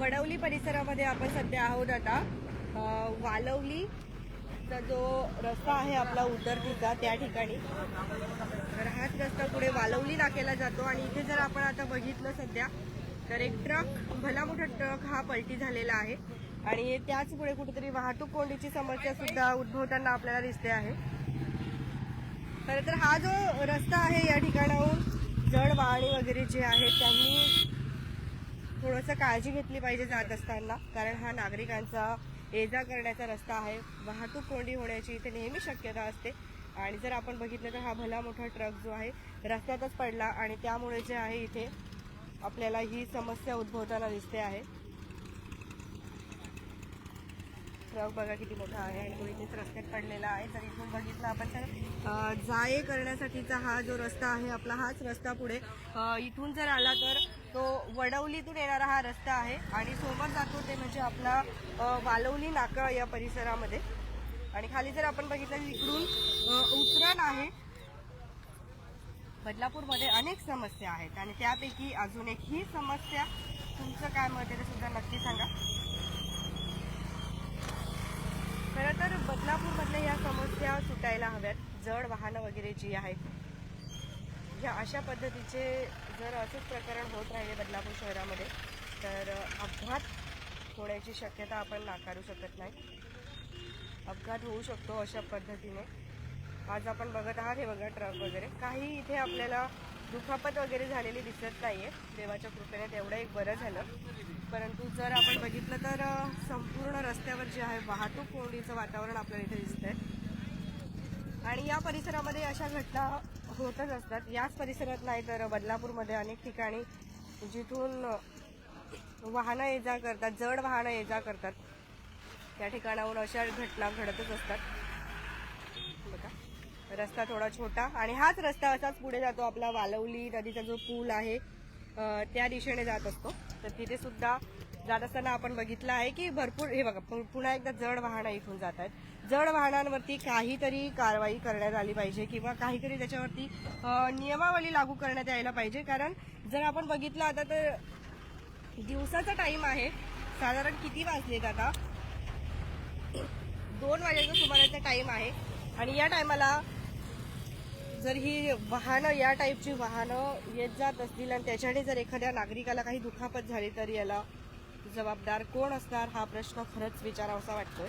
वडवली परिसरामध्ये आपण सध्या आहोत आता. वालवलीचा वालवली जो रस्ता आहे आपला उतरतीचा त्या ठिकाणी. तर हाच रस्ता पुढे वालवली नाक्याला जातो आणि इथे जर आपण आता बघितलं सध्या तर एक ट्रक भला मोठा ट्रक हा पलटी झालेला आहे. आणि त्याच पुढे कुठेतरी वाहतूक कोंडीची समस्या सुद्धा उद्भवताना आपल्याला दिसते आहे. खरं तर हा जो रस्ता आहे या ठिकाणाहून जड वाहने वगैरे जे आहेत त्यांनी थोडंसं काळजी घेतली पाहिजे जात असताना कारण हा नागरिकांचा ये जा करण्याचा रस्ता आहे. वाहतूक कोंडी होण्याची इथे नेहमी शक्यता असते. आणि जर आपण बघितलं तर हा भला मोठा ट्रक जो आहे रस्त्यातच पडला आणि त्यामुळे जे आहे इथे आपल्याला ही समस्या उद्भवताना दिसते आहे. ट्रक बघा किती मोठा आहे आणि तो इथेच रस्त्यात पडलेला आहे. तर इथून बघितलं आपण तर जाये जा ये करण्यासाठीचा हा जो रस्ता आहे आपला हाच रस्ता पुढे इथून जर आला तर तो वडवलीतून येणारा हा रस्ता आहे आणि सोबत जातो ते म्हणजे आपला वालवली नाका या परिसरामध्ये. आणि खाली जर आपण बघितलं तर इकडून उतरण आहे. बदलापूरमध्ये अनेक समस्या आहेत आणि त्यापैकी अजून एक ही समस्या. तुमचं काय मत आहे ते सुद्धा नक्की सांगा. खरं तर बदलापूरमधल्या या समस्या सुटायला हव्यात. जड वाहनं वगैरे जी आहेत ह्या अशा पद्धतीचे जर असंच प्रकरण होत राहिले बदलापूर शहरामध्ये तर अपघात होण्याची शक्यता आपण नाकारू शकत नाही. अपघात होऊ शकतो अशा पद्धतीने. आज आपण बघत आहात हे बघा ट्रक वगैरे. काही इथे आपल्याला दुखापत वगैरे झालेली दिसत नाही आहे देवाच्या कृपेने तेवढं एक बरं झालं. परंतु जर आपण बघितलं तर संपूर्ण रस्त्यावर जे आहे वाहतूक कोंडीचं वातावरण आपल्याला इथे दिसतंय. आणि या परिसरामध्ये अशा घटना होतच असतात. याच परिसरात नाही तर बदलापूरमध्ये अनेक ठिकाणी जिथून वाहनं ये जा करतात जड वाहनं ये जा करतात. त्या ठिकाणाहून अशा घटना घडतच असतात. बघा रस्ता थोडा छोटा आणि हाच रस्ता असाच पुढे जातो. आपला वालवली नदीचा जो पूल आहे त्या दिशेने जात असतो. तर तिथे सुद्धा जात असताना आपण बघितलं आहे की भरपूर हे बघा पु- पुन्हा एकदा जड वाहनं इथून जात आहेत. जड वाहनांवरती काहीतरी कारवाई करण्यात आली पाहिजे किंवा काहीतरी त्याच्यावरती नियमावली लागू करण्यात यायला पाहिजे. कारण जर आपण बघितलं आता तर दिवसाचा टाइम आहे. साधारण किती वाजलेत आता? दोन वाजेचा सुमाराचा टाइम आहे. आणि या टायमाला जर ही वाहनं या टाईपची वाहनं येत जात असतील आणि त्याच्याने जर एखाद्या नागरिकाला काही दुखापत झाली तर याला जबाबदार कोण असणार हा प्रश्न खरंच विचारावासा वाटतोय.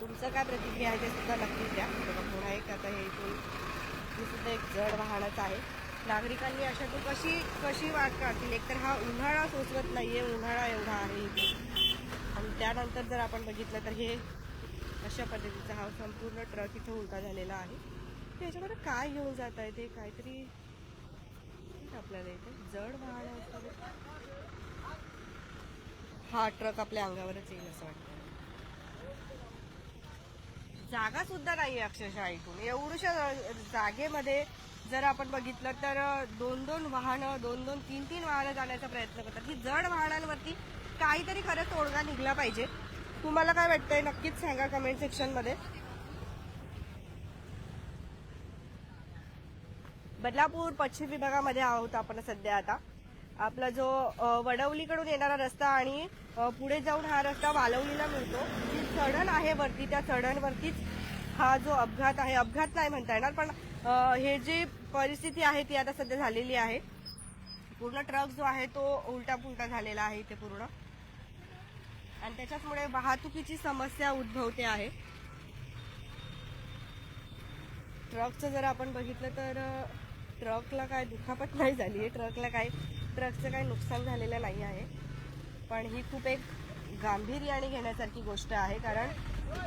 तुमचं काय प्रतिक्रिया आहे ते सुद्धा नक्कीच द्या. बघा पुन्हा एक आता हे इथून सुद्धा एक जड वाहनच आहे. नागरिकांनी अशातून कशी कशी वाट काढतील? एकतर हा उन्हाळा सोचवत नाहीये उन्हाळा एवढा आहे इथे. आणि त्यानंतर जर आपण बघितलं तर हे अशा पद्धतीचा हा संपूर्ण ट्रक इथं उलटा झालेला आहे. याच्यामध्ये काय घेऊन जात आहे ते? काहीतरी आपल्याला इथे जड वाहन असतात हा ट्रक आपल्या अंगावरच येईल असं वाटतं जागा सुद्धा नाही अक्षरशः इथून एवढ्याशा जागेमध्ये जर आपण बघितलं तर दोन दोन वाहनं दोन दोन तीन तीन वाहनं जाण्याचा प्रयत्न करतात. ही जड वाहनांवरती काहीतरी खरं तोडगा निघला पाहिजे. तुम्हाला काय वाटतंय? नक्कीच सांगा कमेंट सेक्शनमध्ये बदलापूर पश्चिम विभागामध्ये आहोत आपण सध्या आता. आपला जो वडवलीकडून येणारा रस्ता आणि पुढे जाऊन हा रस्ता वालवलीला मिळतो जी चढण आहे वरती त्या चढणवरतीच हा जो अपघात आहे अपघात नाही म्हणता येणार पण हे जी परिस्थिती आहे ती आता सध्या झालेली आहे. पूर्ण ट्रक जो आहे तो उलटा पुलटा झालेला आहे इथे पूर्ण. आणि त्याच्याचमुळे वाहतुकीची समस्या उद्भवते आहे. ट्रकचं जर आपण बघितलं तर ट्रकला काय दुखापत नाही झाली आहे ट्रकला काय ट्रकचं काही नुकसान झालेलं नाही आहे. पण ही खूप एक गांभीर्याने घेण्यासारखी गोष्ट आहे. कारण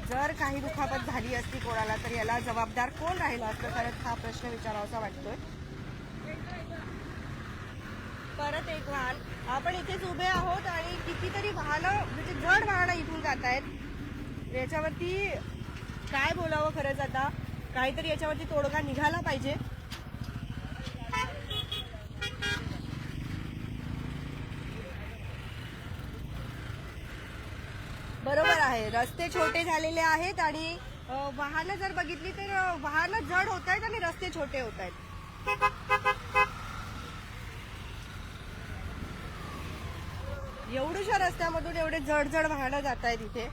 जर काही दुखापत झाली असती कोणाला तर याला जबाबदार कोण राहिला असतं? खरंच हा प्रश्न विचारावासा वाटतोय. परत एक वाहन. आपण इथेच उभे आहोत आणि कितीतरी वाहनं म्हणजे जड वाहनं इथून जात आहेत. याच्यावरती काय बोलावं खरंच आता? काहीतरी याच्यावरती तोडगा निघाला पाहिजे. आहे रस्ते छोटे झालेले आहेत आणि वाहनं जर बघितली तर वाहनं जड होत आहेत आणि रस्ते छोटे होत आहेत. एवढ्याशा रस्त्यामधून एवढे जड जड वाहनं जात आहेत इथे.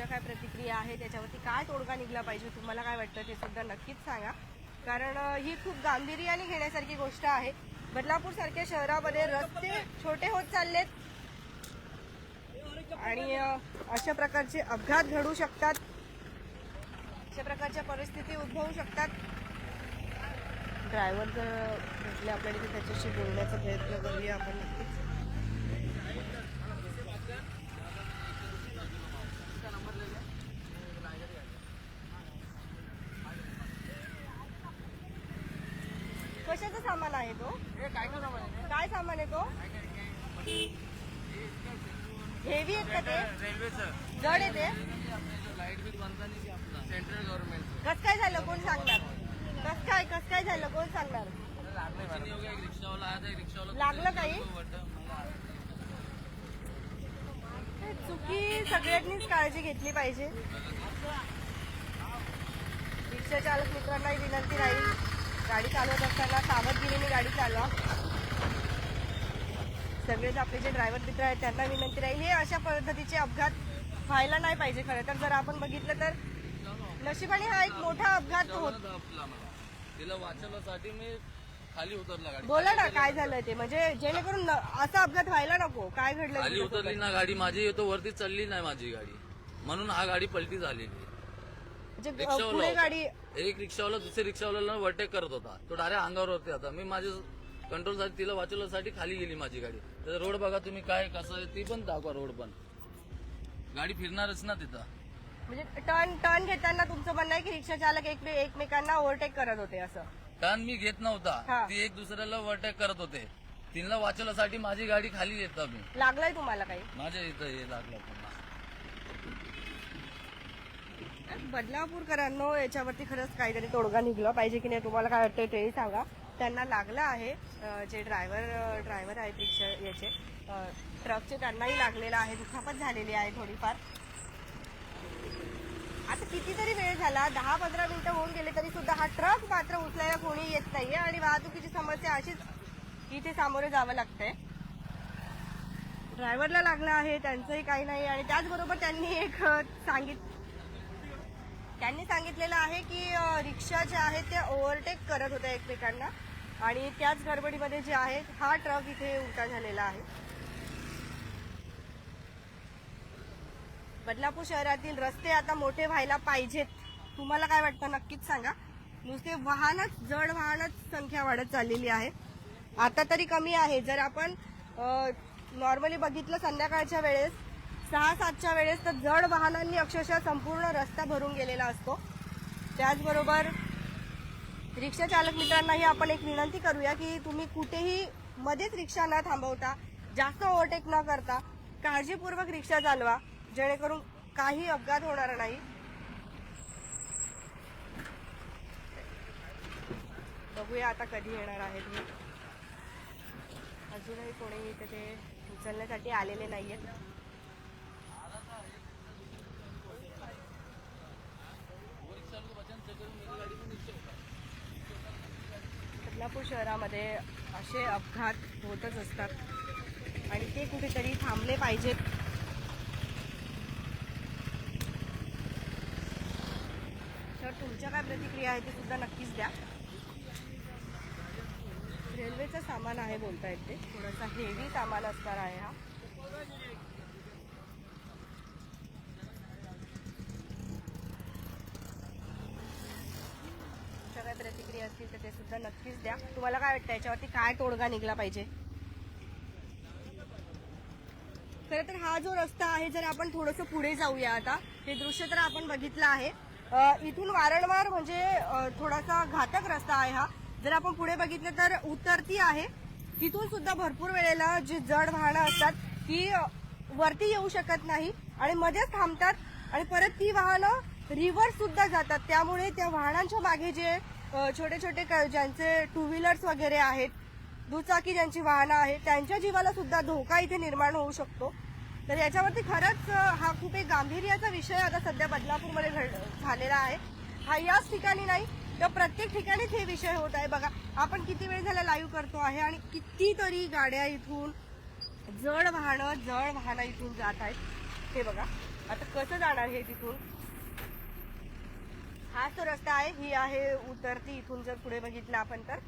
तुमच्या काय प्रतिक्रिया आहे त्याच्यावरती काय तोडगा निघला पाहिजे तुम्हाला काय वाटतं ते सुद्धा नक्कीच सांगा. कारण ही खूप गांभीर्याने घेण्यासारखी गोष्ट आहे. बदलापूर सारख्या शहरामध्ये रस्ते छोटे होत चाललेत. आणि अशा प्रकारचे अपघात घडू शकतात. अशा प्रकारच्या परिस्थिती उद्भवू शकतात. ड्रायव्हर जर भेटले आपल्याला त्याच्याशी बोलण्याचा प्रयत्न करूया आपण नक्कीच कशाचा सामान आहे तो काय सामान आहे तो? हेवी आहेत का ते? रेल्वेचं. जड आहे ते? लाइट बिल सेंट्रल गव्हर्नमेंट कस काय झालं? कोण सांगणार? कस काय कस काय झालं? कोण सांगणार? लागलं काही? चुकी? सगळ्यांनीच काळजी घेतली पाहिजे. रिक्षा चालक मित्रांनाही विनंती राहील. गाडी चालवत असताना सावधगिरीने गाडी चालवा. सगळेच आपले जे ड्रायव्हर मित्र आहेत त्यांना विनंती राहील हे अशा पद्धतीचे अपघात व्हायला नाही पाहिजे खरं तर. जर आपण बघितलं तर नशिबाने हा एक मोठा अपघात होत तिला वाचवण्यासाठी मी खाली उतरला गाडी बोला ना काय झालं ते? म्हणजे जेणेकरून न- असा अपघात व्हायला नको. काय घडलं खाली? उतरली ना गाडी माझी येतो वरती चढली नाही माझी गाडी. म्हणून हा गाडी पलटी झालेली म्हणजे रिक्षावाला पुढे होता. गाडी एक रिक्षावाला दुसऱ्या रिक्षावाल्याला ओव्हरटेक करत होता. तो डायरेक्ट अंगावर होते आता. मी माझे कंट्रोलसाठी तिला वाचवण्यासाठी खाली गेली माझी गाडी. तर रोड बघा तुम्ही काय कसं आहे ती पण दाखवा रोड पण. गाडी फिरणारच ना तिथं. म्हणजे टर्न टर्न घेताना तुमचं म्हणणं आहे की रिक्षा चालक एक एकमेकांना ओव्हरटेक करत होते असं? टर्न मी घेत हा. नव्हता ती एक दुसऱ्याला ओव्हरटेक करत होते. तिला वाचवण्यासाठी माझी गाडी खाली येत मी लागलंय तुम्हाला काही? माझ्या इथं हे लागलं पुन्हा. बदलापूरकरांनो याच्यावरती खरंच काहीतरी तोडगा निघला पाहिजे की नाही तुम्हाला काय वाटतंय तेही सांगा. त्यांना लागलं आहे जे ड्रायव्हर ड्रायव्हर आहेत रिक्षा याचे ट्रकचे त्यांनाही लागलेलं आहे दुखापत झालेली आहे थोडीफार. आता कितीतरी वेळ झाला दहा पंधरा मिनिटं होऊन गेले तरी सुद्धा हा ट्रक मात्र उचलायला कोणी येत नाहीये आणि वाहतुकीची समस्या अशीच इथे सामोरे जावं लागतंय. ड्रायव्हरला लागलं आहे त्यांचंही काही नाही आणि त्याचबरोबर त्यांनी एक सांगित त्यांनी सांगितलेलं आहे की रिक्षा जे आहेत ते ओव्हरटेक करत होत्या एकमेकांना. आणि त्याच गडबडीमध्ये जे आहे हा ट्रक इथे उलटा झालेला आहे. बदलापूर शहरातील रस्ते आता मोठे व्हायला पाहिजेत. तुम्हाला काय वाटतं? नक्कीच सांगा. नुसते वाहनच जड वाहनच संख्या वाढत चाललेली आहे. आता तरी कमी आहे. जर आपण नॉर्मली बघितलं संध्याकाळच्या वेळेस सहा सातच्या वेळेस तर जड वाहनांनी अक्षरशः संपूर्ण रस्ता भरून गेलेला असतो. त्याचबरोबर रिक्षा चालक मित्रांनाही आपण एक विनंती करूया की तुम्ही कुठेही मध्येच रिक्षा न थांबवता जास्त ओव्हरटेक न करता काळजीपूर्वक रिक्षा चालवा जेणेकरून काही अपघात होणार नाही. बघूया आता कधी येणार आहेत तुम्ही. अजूनही कोणी इथे ते उचलण्यासाठी आलेले नाही आहेत शहरामध्ये असे अपघात होतच असतात. आणि ते कुठेतरी थांबले पाहिजेत. तर तुमच्या काय प्रतिक्रिया आहे ते सुद्धा नक्कीच द्या. रेल्वेचं सामान आहे बोलता येते ते. थोडासा हेवी सामान असणार आहे हा तुमच्या काय प्रतिक्रिया असतील तर ते सुद्धा नक्कीच द्या. तुम्हाला काय वाटतं? याच्यावरती काय तोडगा निघला पाहिजे? खरं तर हा जो रस्ता आहे जर आपण थोडंसं पुढे जाऊया आता हे दृश्य तर आपण बघितलं आहे. इथून वारंवार म्हणजे थोडासा घातक रस्ता आहे हा. जर आपण पुढे बघितलं तर उतरती आहे. तिथून सुद्धा भरपूर वेळेला जी जड वाहनं असतात ती वरती येऊ शकत नाही आणि मध्येच थांबतात आणि परत ती वाहनं रिव्हर्स सुद्धा जातात. त्यामुळे त्या वाहनांच्या मागे जे छोटे छोटे क- ज्यांचे टू व्हीलर्स वगैरे आहेत दुचाकी ज्यांची वाहनं आहेत त्यांच्या जीवाला सुद्धा धोका इथे निर्माण होऊ शकतो. तर याच्यावरती खरंच हा खूप एक गांभीर्याचा विषय आता सध्या बदलापूरमध्ये घड झालेला आहे. हा याच ठिकाणी नाही तर प्रत्येक ठिकाणीच हे विषय होत आहे. बघा आपण किती वेळ झाला लाईव्ह करतो आहे आणि कितीतरी गाड्या इथून जड वाहनं जड वाहनं इथून जात आहेत. हे बघा आता कसं जाणार हे तिथून? हा तो रस्ता आहे ही आहे उतरती इथून जर पुढे बघितलं आपण तर.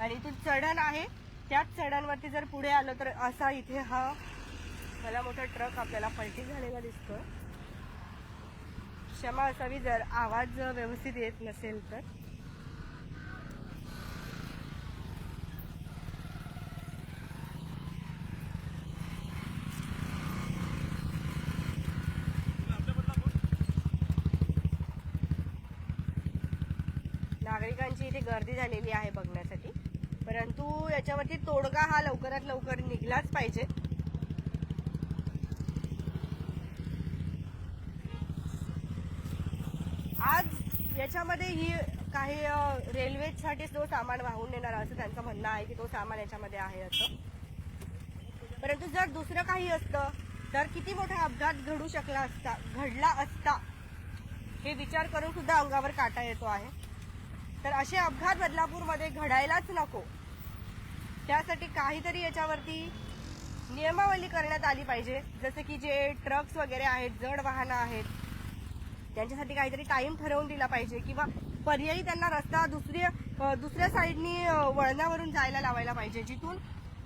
आणि इथून चढण आहे. त्याच चढणवरती जर पुढे आलो तर असा इथे हा मला मोठा ट्रक आपल्याला पलटी झालेला दिसतो क्षमा असावी जर आवाज व्यवस्थित येत नसेल तर. भाविकांची इथे गर्दी झालेली आहे बघण्यासाठी. परंतु याच्यावरती तोडगा हा लवकरात लवकर निघलाच पाहिजे. आज याच्यामध्ये ही काही रेल्वेसाठी जो सामान वाहून नेणार असं त्यांचं म्हणणं आहे की तो सामान याच्यामध्ये आहे असं. परंतु जर दुसरं काही असतं तर किती मोठा अपघात घडू शकला असता घडला असता हे विचार करून सुद्धा अंगावर काटा येतो आहे. तर असे अपघात बदलापूरमध्ये घडायलाच नको. त्यासाठी काहीतरी याच्यावरती नियमावली करण्यात आली पाहिजे. जसं की जे ट्रक्स वगैरे आहेत जड वाहनं आहेत त्यांच्यासाठी काहीतरी टाईम ठरवून दिला पाहिजे किंवा पर्यायी त्यांना रस्ता दुसऱ्या दुसऱ्या साईडनी वळणावरून जायला लावायला पाहिजे. जिथून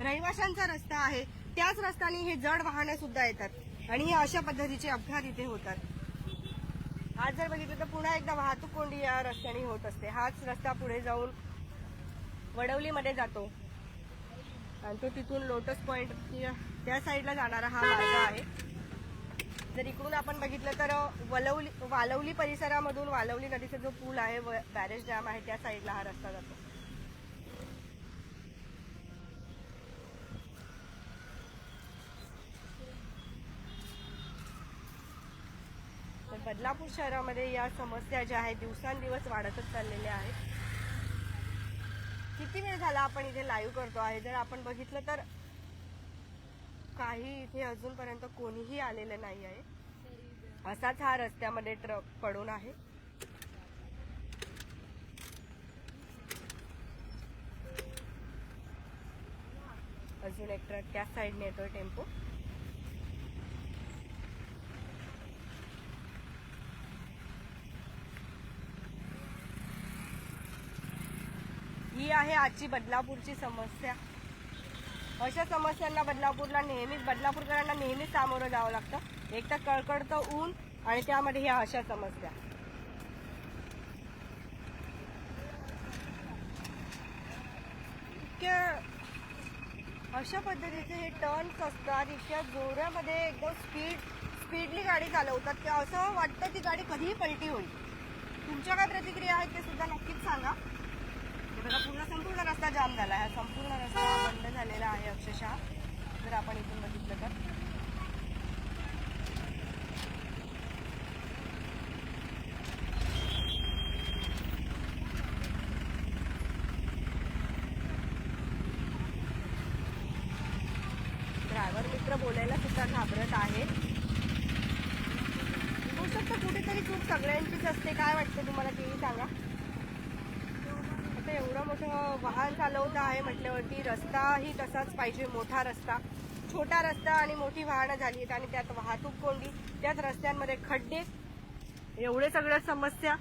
रहिवाशांचा रस्ता आहे त्याच रस्त्याने हे जड वाहनं सुद्धा येतात. आणि हे अशा पद्धतीचे अपघात इथे होतात. आज जर बघितलं तर पुन्हा एकदा वाहतूक कोंडी या रस्त्याने होत असते. हाच रस्ता पुढे जाऊन वडवलीमध्ये जातो. आणि तो तिथून लोटस पॉइंट त्या साईडला जाणारा हा मार्ग आहे. जर इकडून आपण बघितलं तर वलवली वालवली परिसरामधून वालवली नदीचा जो पूल आहे व- बॅरेज डॅम आहे त्या साईडला हा रस्ता जातो. बदलापूर शहरामध्ये या समस्या ज्या आहेत दिवसांदिवस वाढतच चाललेल्या आहेत. किती वेळ झाला आपण इथे लाईव्ह करतो आहे? जर आपण बघितलं तर काही इथे अजूनपर्यंत कोणीही आलेलं नाही आहे. असाच हा रस्त्यामध्ये ट्रक पडून आहे. अजून एक ट्रक त्या साईडने येतोय टेम्पो. आहे आजची बदलापूरची समस्या. अशा समस्यांना बदलापूरला नेहमीच बदलापूरकरांना नेहमीच सामोरं जावं लागतं. एक तर कळकळतं ऊन आणि त्यामध्ये ह्या अशा समस्या. इतक्या अशा पद्धतीचे हे टर्न्स असतात इतक्या जोऱ्यामध्ये एकदम स्पीड स्पीडली गाडी चालवतात की असं वाटतं की गाडी कधीही पलटी होईल. तुमच्या काय प्रतिक्रिया आहेत ते सुद्धा नक्कीच सांगा. हे पूर्ण संपूर्ण रस्ता जाम झाला. आहे संपूर्ण रस्ता बंद झालेला आहे अक्षरशः. जर आपण इथून बघितलं तर. ड्रायव्हर मित्र बोलायला सुद्धा घाबरत आहे. कुठेतरी चूक सगळ्यांचीच असते. काय वाटतं तुम्हाला? तेही सांगा. एवढं मोठं वाहन चालवतं आहे म्हटल्यावरती रस्ताही तसाच पाहिजे मोठा रस्ता. छोटा रस्ता आणि मोठी वाहनं झाली आहेत आणि त्यात वाहतूक कोंडी त्यात रस्त्यांमध्ये खड्डे एवढे सगळ्या समस्या.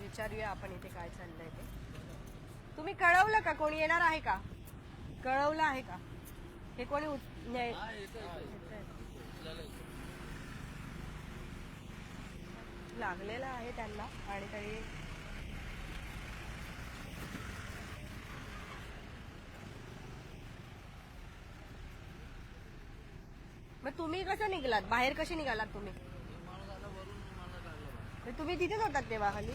विचारूया आपण इथे काय चाललंय ते. तुम्ही कळवलं का? कोणी येणार आहे का? कळवलं आहे का? हे कोणी लागलेलं आहे त्यांना आणि तरी मग तुम्ही कसं निघलात? बाहेर कसे निघालात तुम्ही? तुम्ही तिथेच होतात तेव्हा खाली